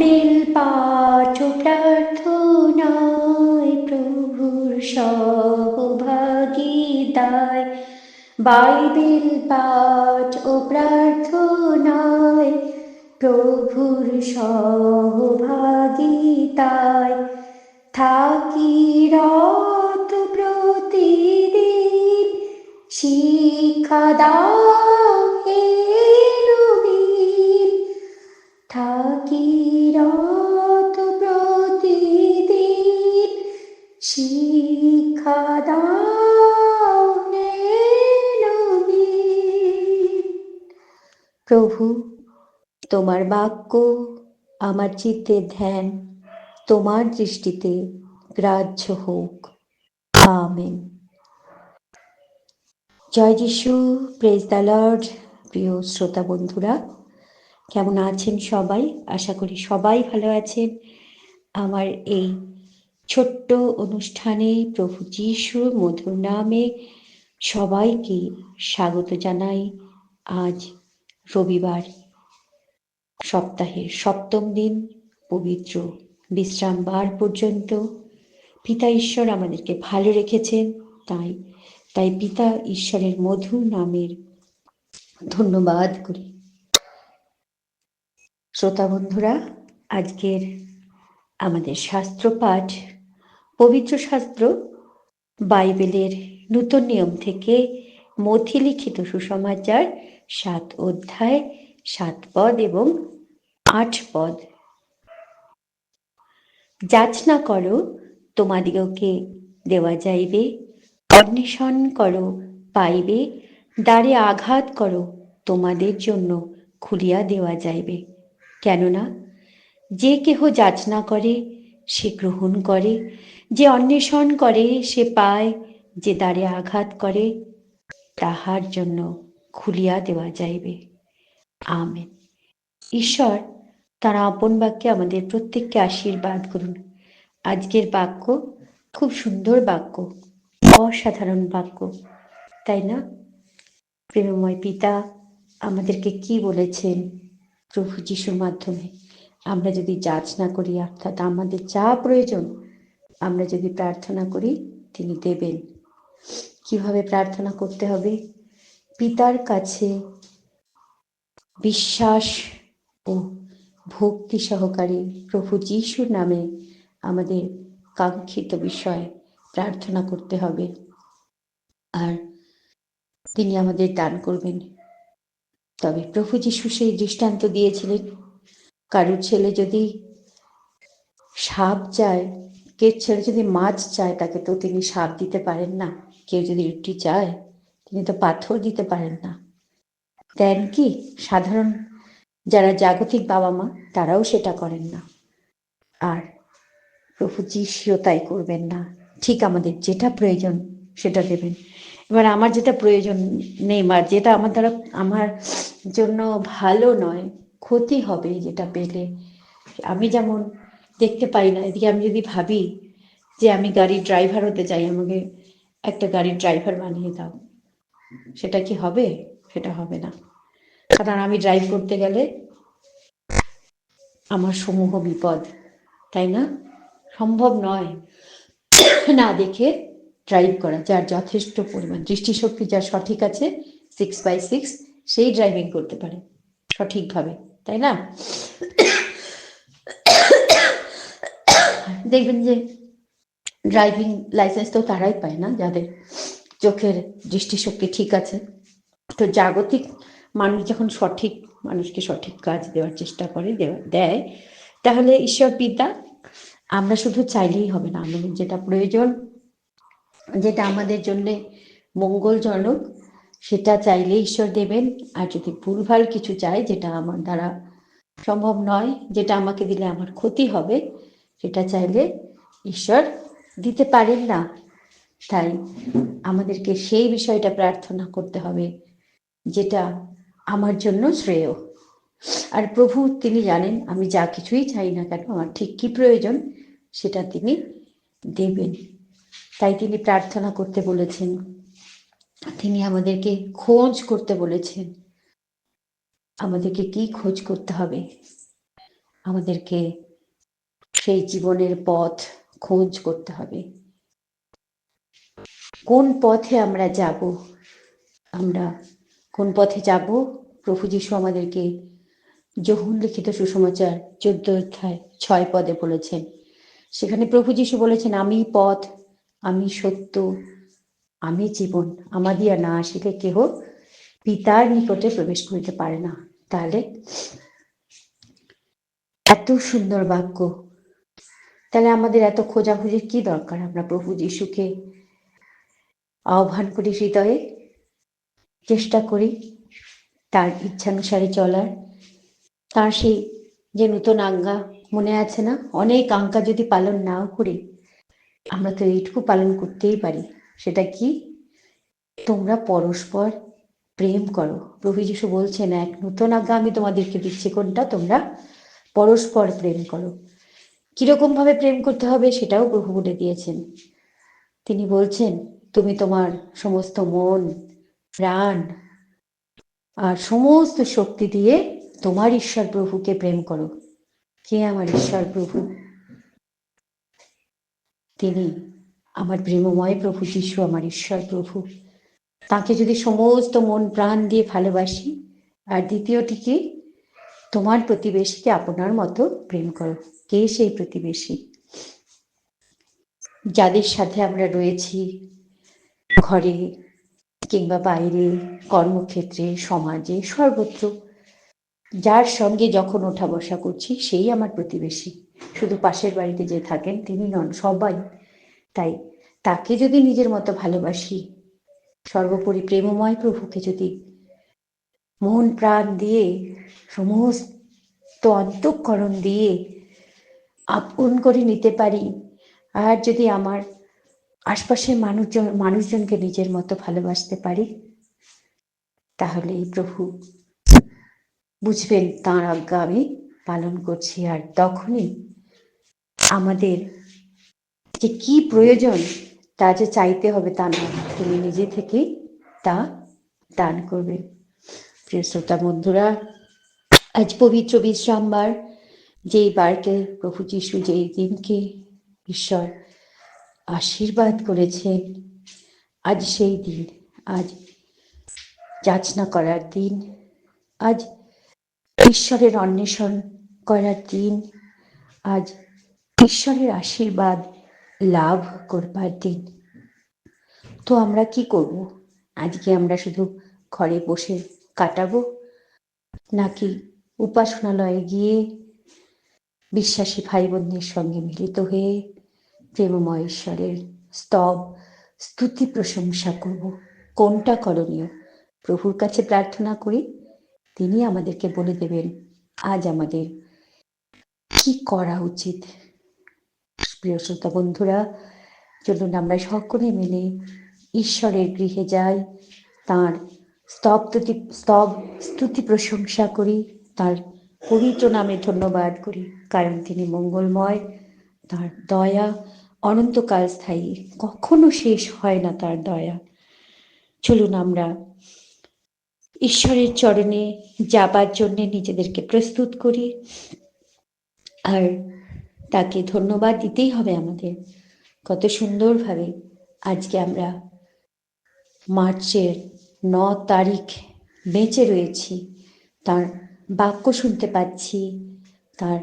Bible পাঠ প্রার্থনায় প্রভুর সহভাগিতায়। বাইবেল পাঠ ও প্রার্থনায় প্রভুর সহভাগিতায়। থাকি রত প্রতিদিন শিক্ষা প্রভু, তোমার বাক্য, আমার চিত্তে ধ্যান, তোমার দৃষ্টিতে গ্রাহ্য হোক। আমেন। জয় যিশু প্রেজ দ্য লর্ড প্রিয় শ্রোতা বন্ধুরা। কেমন আছেন সবাই? আশা করি সবাই ভালো আছেন। আমার এই ছোট্ট অনুষ্ঠানে প্রভু যিশুর মধুর নামে সবাইকে স্বাগত জানাই। আজ রবিবার সপ্তাহের সপ্তম দিন পবিত্র বিশ্রামবার পর্যন্ত। পিতা ঈশ্বর আমাদেরকে ভালো রেখেছেন, তাই তাই পিতা ঈশ্বরের মধু নামের ধন্যবাদ করি। শ্রোতা বন্ধুরা, আজকের আমাদের শাস্ত্র পাঠ, পবিত্র শাস্ত্র বাইবেলের নূতন নিয়ম থেকে মথি লিখিত সুসমাচার, সাত অধ্যায়, সাত পদ এবং আট পদ। যাচনা করো, তোমাদিগকে দেওয়া যাইবে। অন্বেষণ করো, পাইবে। দ্বারে আঘাত করো, তোমাদের জন্য খুলিয়া দেওয়া যাইবে। কেননা, যে কেহ যাচনা করে, সে গ্রহণ করে। যে অন্বেষণ করে, সে পায়। যে দ্বারে আঘাত করে তাহার জন্য খুলিয়া দেওয়া যাইবে। আমেন। ঈশ্বর তার আপন বাক্যে আমাদের প্রত্যেককে আশীর্বাদ করুন। আজকের বাক্য খুব সুন্দর বাক্য, অসাধারণ বাক্য, তাই না? প্রেমময় পিতা, আমাদেরকে কি বলেছেন প্রভু যিশুর মাধ্যমে? আমরা যদি যাচ না করি, অর্থাৎ আমাদের যা প্রয়োজন, আমরা যদি প্রার্থনা করি, তিনি দেবেন। কীভাবে প্রার্থনা করতে হবে? পিতার কাছে বিশ্বাস ও ভক্তি সহকারে প্রভু যিশুর নামে আমাদের কাঙ্ক্ষিত বিষয় প্রার্থনা করতে হবে। আর তিনি আমাদের দান করবেন। তবে প্রভু যিশু সেই দৃষ্টান্ত দিয়েছিলেন। কারুর ছেলে যদি সাপ চায়, কে ছেলে যদি মাছ চায়, তাকে তো তিনি সাপ দিতে পারেন না। কেউ যদি রুটি চায়, তিনি তো পাথর দিতে পারেন না। দেন কি, সাধারণ যারা জাগতিক বাবা মা তারাও সেটা করেন না। আর প্রভু যিশুও তাই করবেন না। ঠিক আমাদের যেটা প্রয়োজন, সেটা দেবেন। এবার আমার যেটা প্রয়োজন নেই, বা যেটা আমার দ্বারা, আমার জন্য ভালো নয়, ক্ষতি হবে যেটা পেলে। আমি যেমন দেখতে পাই না, এদিকে আমি যদি ভাবি যে আমি গাড়ির ড্রাইভার হতে চাই, আমাকে একটা গাড়ির ড্রাইভার বানিয়ে দাও। সেটা কি হবে? সেটা হবে না। কারণ আমি ড্রাইভ করতে গেলে আমার সমূহ বিপদ, তাই না? সম্ভব নয় না দেখে ড্রাইভ করা, যার যথেষ্ট পরিমাণ দৃষ্টিশক্তি, যার সঠিক আছে সিক্স বাই সিক্স সেই ড্রাইভিং করতে পারে সঠিকভাবে, তাই না? দেখবেন যে ড্রাইভিং লাইসেন্স তো তারাই পায় না, যাদের চোখের দৃষ্টিশক্তি ঠিক আছে। তো জাগতিক মানুষ যখন সঠিক মানুষকে সঠিক কাজ দেওয়ার চেষ্টা করে দেয়, তাহলে ঈশ্বর পিতা আমরা শুধু চাইলেই হবে না। আমাদের যেটা প্রয়োজন, যেটা আমাদের জন্য মঙ্গলজনক, সেটা চাইলে ঈশ্বর দেবেন। আর যদি ভুলভাল কিছু চাই যেটা আমার দ্বারা সম্ভব নয়, যেটা আমাকে দিলে আমার ক্ষতি হবে, সেটা চাইলে ঈশ্বর দিতে পারেন না। তাই আমাদেরকে সেই বিষয়টা প্রার্থনা করতে হবে, যেটা আমার জন্য শ্রেয়। আর প্রভু, তিনি জানেন আমি যা কিছুই চাই না কেন, আমার ঠিক কি প্রয়োজন সেটা তিনি দেবেন। তাই তিনি প্রার্থনা করতে বলেছেন। তিনি আমাদেরকে খোঁজ করতে বলেছেন। আমাদেরকে কি খোঁজ করতে হবে? আমাদেরকে সেই জীবনের পথ খোঁজ করতে হবে। কোন পথে আমরা যাব? আমরা কোন পথে যাব? প্রভু যিশু আমাদেরকে যহুন লিখিত সুসমাচার চোদ্দ অধ্যায় ছয় পদে বলেছেন। সেখানে প্রভু যিশু বলেছেন, আমি পথ, আমি সত্য, আমি জীবন। আমাদিয়া না আসিলে কেহ পিতার নিকটে প্রবেশ করিতে পারে না। তাহলে এত সুন্দর বাক্য। তাহলে আমাদের এত খোঁজাখুঁজির কি দরকার? আমরা প্রভু যিশুকে আহ্বান করি হৃদয়ে, চেষ্টা করি তার ইচ্ছানুসারে চলার। তার সেই যে নূতন আজ্ঞা মনে আছে না? অনেক আজ্ঞা যদি পালন নাও করি, আমরা তো এইটুকু পালন করতেই পারি। সেটা কি? তোমরা পরস্পর প্রেম করো। প্রভু যিশু বলছেন, এক নূতন আজ্ঞা আমি তোমাদেরকে দিচ্ছি। কোনটা? তোমরা পরস্পর প্রেম করো। কীরকম ভাবে প্রেম করতে হবে সেটাও প্রভু বলে দিয়েছেন। তিনি বলছেন, তুমি তোমার সমস্ত মন, প্রাণ আর সমস্ত শক্তি দিয়ে তোমার ঈশ্বর প্রভুকে প্রেম করো। কে আমার ঈশ্বর প্রভু? তিনি, আমার প্রেমময় প্রভু যিশু, আমার ঈশ্বর প্রভু। তাকে যদি সমস্ত মন, প্রাণ দিয়ে ভালোবাসি, আর দ্বিতীয়টি কি? তোমার প্রতিবেশীকে আপনার মতো প্রেম করো। কে সেই প্রতিবেশী? যাদের সাথে আমরা রয়েছি, ঘরে কিংবা বাইরে, কর্মক্ষেত্রে, সমাজে, সর্বত্র, যার সঙ্গে যখন ওঠা বসা করছি, সেই আমার প্রতিবেশী। শুধু পাশের বাড়িতে যে থাকেন, তিনি নন, সবাই। তাই তাকে যদি নিজের মতো ভালোবাসি, সর্বোপরি প্রেমময় প্রভুকে যদি মন প্রাণ দিয়ে সমস্ত অন্তঃকরণ দিয়ে আপন করে নিতে পারি। আর যদি আমার আশপাশের মানুষজন, মানুষজনকে নিজের মতো ভালোবাসতে পারি, তাহলে প্রভু বুঝবেন তাঁর আজ্ঞা আমি পালন করছি। আর তখনই আমাদের যে কি প্রয়োজন তা যে চাইতে হবে তা না তুমি নিজে থেকেই তা দান করবে প্রিয় শ্রোতা বন্ধুরা, আজ পবিত্র বিশ্রামবার, যেই বারকে প্রভু যিশু যেই দিনকে ঈশ্বর আশীর্বাদ করেছেন, আজ সেই দিন, আজ যাচনা করার দিন, আজ ঈশ্বরের অন্বেষণ করার দিন, আজ ঈশ্বরের আশীর্বাদ লাভ করবার দিন। তো আমরা কি করব? আজকে আমরা শুধু ঘরে বসে কাটাবো? নাকি উপাসনালয়ে গিয়ে বিশ্বাসী ভাই বোনদের সঙ্গে মিলিত হয়ে প্রেমময় ঈশ্বরের স্তব, স্তুতি প্রশংসা করব? কোনটা করণীয়? প্রভুর কাছে প্রার্থনা করি, তিনি আমাদেরকে বলে দেবেন, আজ আমাদের কি করা উচিত? প্রিয় শ্রোতা বন্ধুরা, চলুন আমরা সকলে মিলে ঈশ্বরের গৃহে যাই, তার স্তব্ধতি স্তব স্তুতি প্রশংসা করি, তার পবিত্র নামে ধন্যবাদ করি, কারণ তিনি মঙ্গলময়, তার দয়া অনন্তকাল স্থায়ী। কখনো শেষ হয় না তার দয়া। চলুন আমরা ঈশ্বরের চরণে যাবার জন্য নিজেদেরকে প্রস্তুত করি। আর তাকে ধন্যবাদ দিতেই হবে আমাদের। কত সুন্দরভাবে আজকে আমরা মার্চের ন তারিখ বেঁচে রয়েছি। তার বাক্য শুনতে পাচ্ছি, তার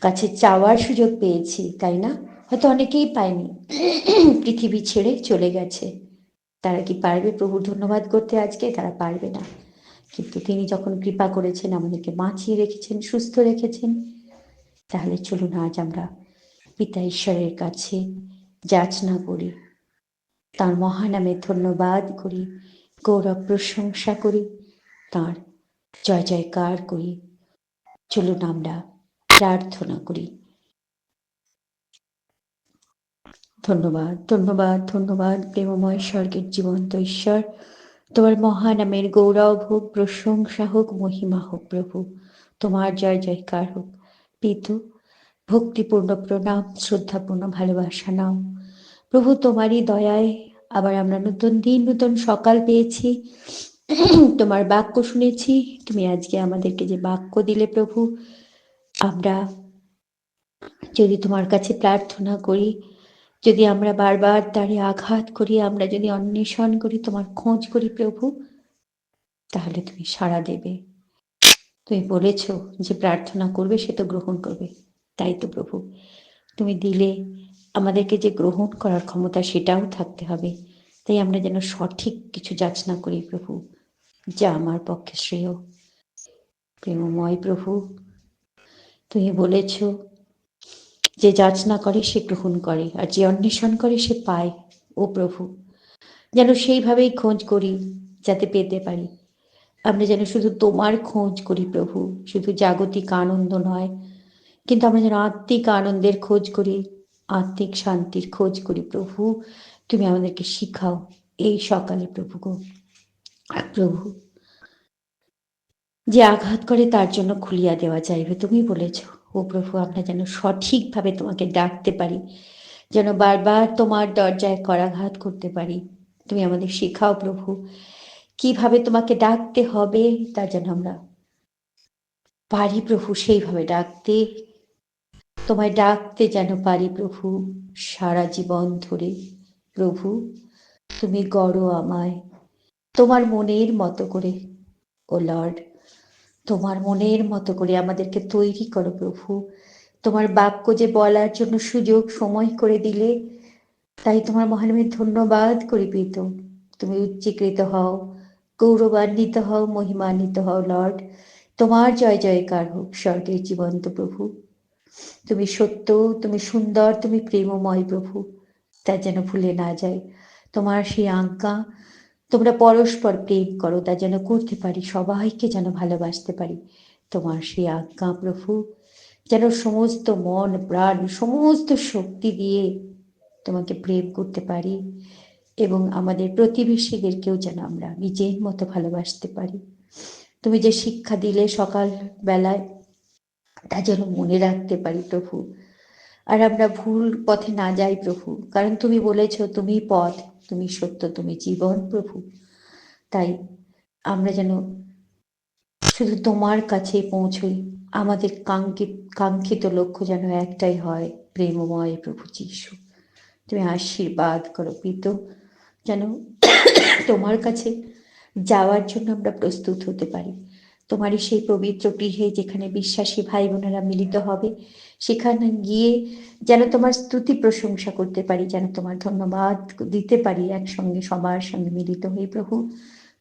কাছে চাওয়ার সুযোগ পেয়েছি, তাই না? হয়তো অনেকেই পায়নি। পৃথিবী ছেড়ে চলে গেছে। তারা কি পারবে? প্রভুর ধন্যবাদ করতে আজকে তারা পারবে না। কিন্তু তিনি যখন কৃপা করেছেন, আমাদেরকে বাঁচিয়ে রেখেছেন, সুস্থ রেখেছেন, তাহলে চলুন আজ আমরা পিতা ঈশ্বরের কাছে যাচনা করি। তার মহানামে ধন্যবাদ করি। গৌরব প্রশংসা করি, তার জয় জয়কার করি। চলুন আমরা প্রার্থনা করি। ধন্যবাদ ধন্যবাদ ধন্যবাদ, প্রেমময় স্বর্গের জীবন্ত ঈশ্বর। তোমার মহানামের গৌরব হোক, প্রশংসা হোক, মহিমা হোক, প্রভু। তোমার জয় জয়কার হোক। পিতু, ভক্তিপূর্ণ প্রণাম, শ্রদ্ধাপূর্ণ ভালোবাসা নাও। প্রভু, তোমারই দয়ায় আবার আমরা নতুন দিন, নতুন সকাল পেয়েছি। তোমার বাক্য শুনেছি। তুমি আজকে আমাদেরকে যে বাক্য দিলে প্রভু, আমরা যদি তোমার কাছে প্রার্থনা করি, যদি আমরা বারবার তারে আঘাত করি, আমরা যদি অন্বেষণ করি, তোমার খোঁজ করি প্রভু, তাহলে তুমি সাড়া দেবে। তুমি বলেছ যে প্রার্থনা করবে, সে তো গ্রহণ করবে। তাই তো প্রভু, তুমি দিলে আমাদেরকে যে গ্রহণ করার ক্ষমতা সেটাও থাকতে হবে। তাই আমরা যেন সঠিক কিছু যাচনা করি প্রভু, যা আমার পক্ষে শ্রেয়। প্রেমময় প্রভু, তুমি বলেছ, যে যাচনা করে সে গ্রহণ করে, আর যে অন্বেষণ করে সে পায়। ও প্রভু, যেন সেইভাবেই খোঁজ করি যাতে পেতে পারি। আমরা যেন শুধু তোমার খোঁজ করি প্রভু, শুধু জাগতিক আনন্দ নয়, কিন্তু আমরা যেন আত্মিক আনন্দের খোঁজ করি আত্মিক শান্তির খোঁজ করি, প্রভু। তুমি আমাদেরকে শিখাও এই সকালে, প্রভু গো। প্রভু, যে আঘাত করে তার জন্য খুলিয়া দেওয়া যাইবে, তুমি বলেছ। ও প্রভু, আমরা যেন সঠিকভাবে তোমাকে ডাকতে পারি, যেন বারবার তোমার দরজায় করাঘাত করতে পারি। তুমি আমাদের শেখাও, প্রভু, কীভাবে তোমাকে ডাকতে হবে তা যেন আমরা পারি, প্রভু, সেইভাবে ডাকতে তোমায় ডাকতে যেন পারি প্রভু, সারা জীবন ধরে। প্রভু, তুমি গড়ো আমায়, তোমার মনের মতো করে। ও লর্ড, তোমার মনের মতো করে আমাদেরকে তৈরি করো প্রভু। তোমার বাক্য যে বলার জন্য সুযোগ, সময় করে দিলে, তাই তোমার মহানমের ধন্যবাদ করি প্রীত। তুমি উচ্চীকৃত হও, গৌরবান্বিত হও, মহিমান্বিত হও, লর্ড। তোমার জয় জয়কার হোক স্বর্গের জীবন্ত প্রভু। তুমি সত্য, তুমি সুন্দর, তুমি প্রেমময় প্রভু। তা যেন ভুলে না যায়। তোমার সেই আজ্ঞা, তোমরা পরস্পর প্রেম করো, তা যেন করতে পারি, সবাইকে যেন ভালোবাসতে পারি। তোমার সেই আজ্ঞা প্রভু, যেন সমস্ত মন, প্রাণ, সমস্ত শক্তি দিয়ে তোমাকে প্রেম করতে পারি এবং আমাদের প্রতিবেশীদেরকেও যেন আমরা নিজের মতো ভালোবাসতে পারি। তুমি যে শিক্ষা দিলে সকাল বেলায় তা যেন মনে রাখতে পারি, প্রভু। আর আমরা ভুল পথে না যাই, প্রভু। কারণ তুমি বলেছ, তুমি পথ, তুমি সত্য, তুমি জীবন, প্রভু। তাই আমরা যেন শুধু তোমার কাছে পৌঁছই, আমাদের কাঙ্ক্ষিত কাঙ্ক্ষিত লক্ষ্য যেন একটাই হয়, প্রেমময় প্রভু যিশু। তুমি আশীর্বাদ করো, পিত। যেন তোমার কাছে যাওয়ার জন্য আমরা প্রস্তুত হতে পারি। তোমারই সেই পবিত্র গৃহে যেখানে বিশ্বাসী ভাই বোনেরা মিলিত হবে, সেখানে গিয়ে যেন তোমার স্তুতি প্রশংসা করতে পারি, যেন তোমার ধন্যবাদ দিতে পারি একসঙ্গে, সবার সঙ্গে মিলিত হয়ে প্রভু।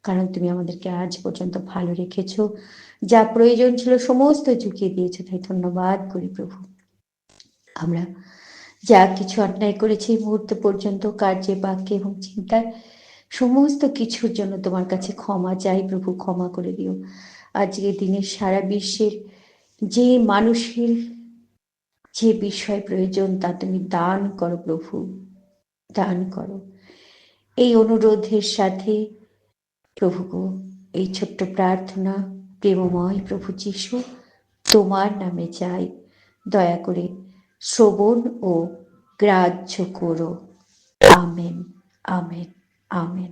কারণ তুমি আমাদেরকে আজ পর্যন্ত ভালো রেখেছ, যা প্রয়োজন ছিল সমস্ত ঝুঁকিয়ে দিয়েছ, তাই ধন্যবাদ করি প্রভু। আমরা যা কিছু অন্যায় করেছি মুহূর্ত পর্যন্ত, কার্যে, বাক্যে এবং চিন্তায়, সমস্ত কিছুর জন্য তোমার কাছে ক্ষমা চাই প্রভু, ক্ষমা করে দিও। আজকে দিনে সারা বিশ্বের যে মানুষের যে বিষয় প্রয়োজন তা তুমি দান করো প্রভু, দান করো। এই অনুরোধের সাথে প্রভু গো, এই ছোট্ট প্রার্থনা প্রেমময় প্রভু যিশু, তোমার নামে চাই দয়া করে শ্রবণ ও গ্রাহ্য করো। Amen amen amen.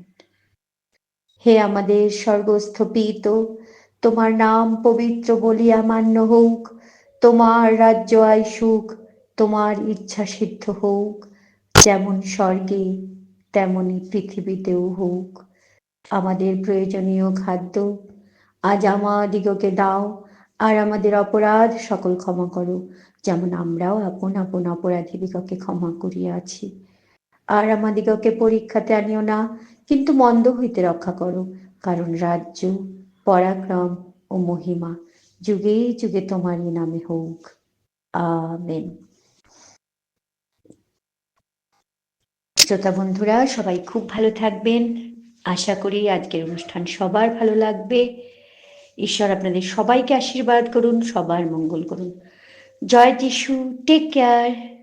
হে আমাদের স্বর্গস্থ পিত তোমার নাম পবিত্র বলিয়া মান্য হোক তোমার রাজ্য আয় সুখ তোমার ইচ্ছা সিদ্ধ হোক যেমন স্বর্গে তেমনই পৃথিবীতেও হোক আমাদের প্রয়োজনীয় খাদ্য আজ আমাদিগকে দাও, আর আমাদের অপরাধ সকল ক্ষমা করো, যেমন আমরাও আপন আপন অপরাধীদিগকে ক্ষমা করিয়াছি। আর আমাদিগকে পরীক্ষাতে আনিও না, কিন্তু মন্দ হইতে রক্ষা করো, কারণ রাজ্য পরাক্রম ও মহিমা যুগে যুগে তোমারই নামে হোক। আমেন। শ্রোতা বন্ধুরা, সবাই খুব ভালো থাকবেন। আশা করি আজকের অনুষ্ঠান সবার ভালো লাগবে। ঈশ্বর আপনাদের সবাইকে আশীর্বাদ করুন, সবার মঙ্গল করুন। জয় যিশু টেক কেয়ার